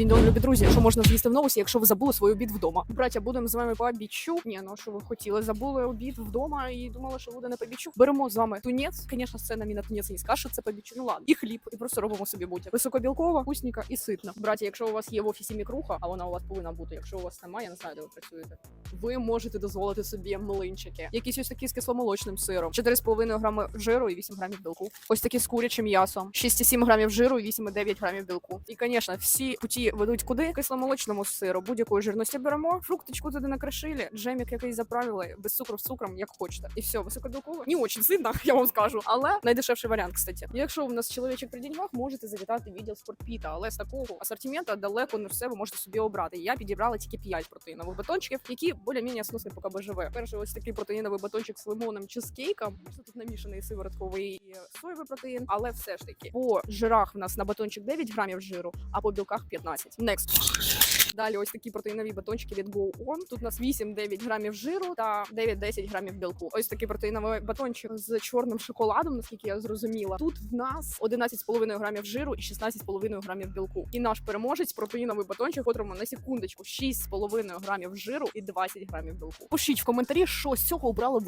Дінь дон, любі друзі, що можна з'їсти в новості, якщо ви забули свій обід вдома. Браття, будемо з вами по обіччю. Ні, ну що ви хотіли? Забули обід вдома і думали, що буде не по біччю. Беремо з вами тунець. Звісно, це на мій на тунець не скаже, це по біччю. Ну ладно, і хліб, і просто робимо собі бутя. Високобілкова, вкусненька і ситна. Браття, якщо у вас є в офісі мікруха, а вона у вас повинна бути. Якщо у вас немає, я не знаю, де ви працюєте. Ви можете дозволити собі млинчики. Якісь ось такі з кисломолочним сиром, 4,5 грами жиру і 8 грамів білку. Ось такі з курячим м'ясом, 6,7 грамів жиру і 8,9 грамів білку. І, звісно, всі путі ведуть куди? Кисломолочному сиру, будь-якої жирності беремо, фрукточку туди накришили, джемік якийсь заправили, без цукру з цукром, як хочете. І все, високобілково. Не очень сильно, я вам скажу, але найдешевший варіант, кстати. Якщо у нас чоловічок при деньгах, можете завітати в відділ спортпіта, але з такого асортименту далеко не все ви можете собі обрати. Я підібрала тільки 5 протеїнових батончиків, які більш-менш сносні по КБЖВ. Перший ось такий протеїновий батончик з лимоном чизкейком. Звісно, тут намішаний сиворотковий і соєвий протеїн, але все ж таки по жирах в нас на батончик 9 грамів жиру, а по білках 15. Next. Далі ось такі протеїнові батончики від Go On. Тут у нас 8-9 грамів жиру та 9-10 грамів білку. Ось такий протеїновий батончик з чорним шоколадом, наскільки я зрозуміла. Тут в нас 11,5 грамів жиру і 16,5 грамів білку. І наш переможець протеїновий батончик, котрому на секундочку 6,5 грамів жиру і 20 грамів білку. Пишіть в коментарі, що з цього обрали ви.